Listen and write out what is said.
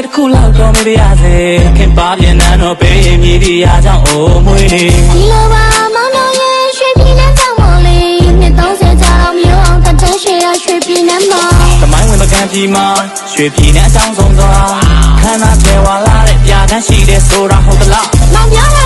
လေးတစ်ခုလောက်တော့မပြရစေခင်ပါပြန်နန်းတော့ပေးမြည်ဒီရာကြောင့်အိုးမွေးနေဒီလိုပါမောင်တို့ရဲ့ရွှေပြည်နဲ့ကြောင့်မလေးနှစ်30ကြာတော့မြို့အောင်တထန်းရှေရရွှေပြည်နဲ့မှာသမိုင်းဝင်မကန်ပြီမှာရွှေပြည်နဲ့အကြောင်းဆုံးသွားခန္ဓာပြေဝလာတဲ့ပြာတန်းရှိတဲ့ဆိုတာဟုတ်သလားမောင်ပြော